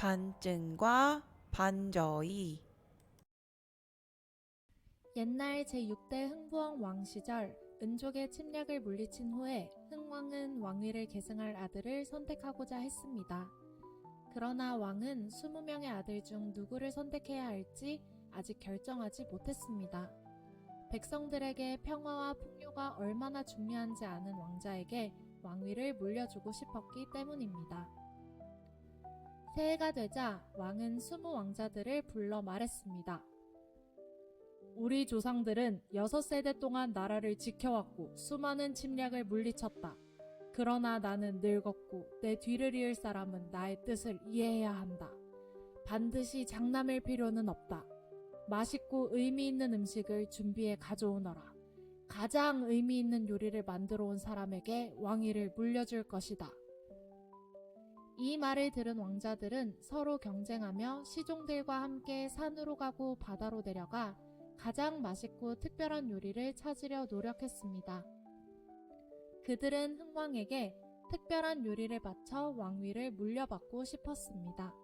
반증과 반저이 옛날 제6대 흥부왕 왕 시절 은족의 침략을 물리친 후에 흥왕은 왕위를 계승할 아들을 선택하고자 했습니다. 그러나 왕은 20명의 아들 중 누구를 선택해야 할지 아직 결정하지 못했습니다. 백성들에게 평화와 풍요가 얼마나 중요한지 아는 왕자에게 왕위를 물려주고 싶었기 때문입니다. 새해가 되자 왕은 수무 왕자들을 불러 말했습니다. 우리 조상들은 여섯 세대 동안 나라를 지켜왔고 수많은 침략을 물리쳤다. 그러나 나는 늙었고 내 뒤를 이을 사람은 나의 뜻을 이해해야 한다. 반드시 장남일 필요는 없다. 맛있고 의미 있는 음식을 준비해 가져오너라. 가장 의미 있는 요리를 만들어 온 사람에게 왕위를 물려줄 것이다. 이 말을 들은 왕자들은 서로 경쟁하며 시종들과 함께 산으로 가고 바다로 내려가 가장 맛있고 특별한 요리를 찾으려 노력했습니다. 그들은 흥왕에게 특별한 요리를 바쳐 왕위를 물려받고 싶었습니다.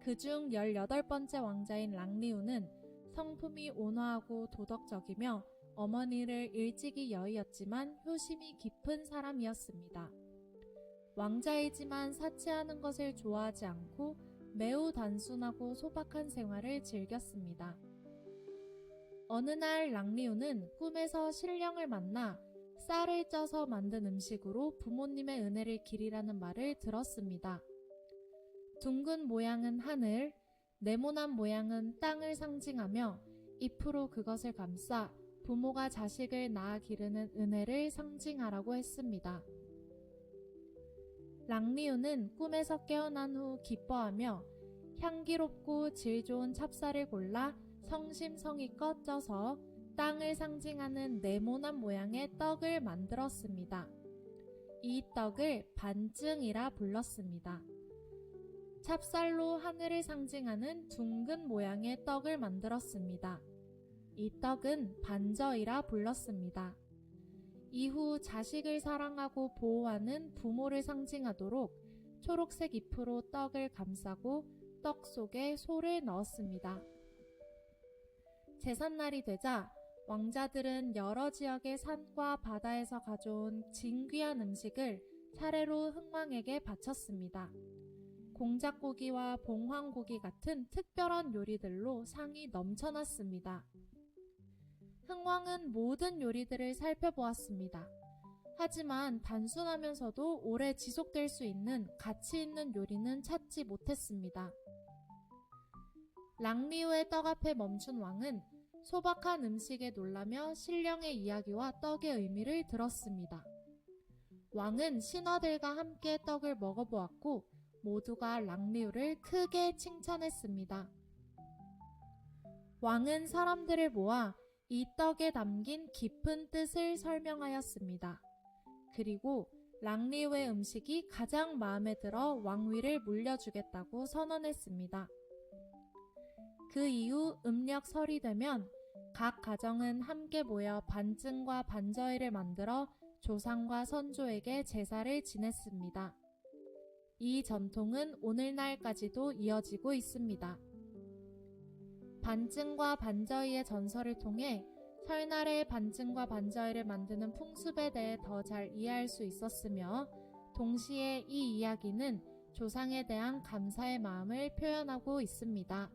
그중 18번째 왕자인 랑리우는 성품이 온화하고 도덕적이며 어머니를 일찍이 여의었지만 효심이 깊은 사람이었습니다. 왕자이지만 사치하는 것을 좋아하지 않고 매우 단순하고 소박한 생활을 즐겼습니다. 어느 날 랑리우는 꿈에서 신령을 만나 쌀을 쪄서 만든 음식으로 부모님의 은혜를 기리라는 말을 들었습니다. 둥근 모양은 하늘, 네모난 모양은 땅을 상징하며 잎으로 그것을 감싸 부모가 자식을 낳아 기르는 은혜를 상징하라고 했습니다. 랑리우는 꿈에서 깨어난 후 기뻐하며 향기롭고 질 좋은 찹쌀을 골라 성심성의껏 쪄서 땅을 상징하는 네모난 모양의 떡을 만들었습니다. 이 떡을 반증이라 불렀습니다. 찹쌀로 하늘을 상징하는 둥근 모양의 떡을 만들었습니다. 이 떡은 반저이라 불렀습니다. 이후 자식을 사랑하고 보호하는 부모를 상징하도록 초록색 잎으로 떡을 감싸고 떡 속에 소를 넣었습니다. 제삿날이 되자 왕자들은 여러 지역의 산과 바다에서 가져온 진귀한 음식을 차례로 흥왕에게 바쳤습니다. 공작고기와 봉황고기 같은 특별한 요리들로 상이 넘쳐났습니다. 흥왕은 모든 요리들을 살펴보았습니다. 하지만 단순하면서도 오래 지속될 수 있는 가치 있는 요리는 찾지 못했습니다. 랑리우의 떡 앞에 멈춘 왕은 소박한 음식에 놀라며 신령의 이야기와 떡의 의미를 들었습니다. 왕은 신하들과 함께 떡을 먹어보았고 모두가 랑리우를 크게 칭찬했습니다. 왕은 사람들을 모아 이 떡에 담긴 깊은 뜻을 설명하였습니다. 그리고 랑리우의 음식이 가장 마음에 들어 왕위를 물려주겠다고 선언했습니다. 그 이후 음력 설이 되면 각 가정은 함께 모여 반증과 반저이를 만들어 조상과 선조에게 제사를 지냈습니다. 이 전통은 오늘날까지도 이어지고 있습니다. 반증과 반저이의 전설을 통해 설날에 반증과 반저이를 만드는 풍습에 대해 더 잘 이해할 수 있었으며 동시에 이 이야기는 조상에 대한 감사의 마음을 표현하고 있습니다.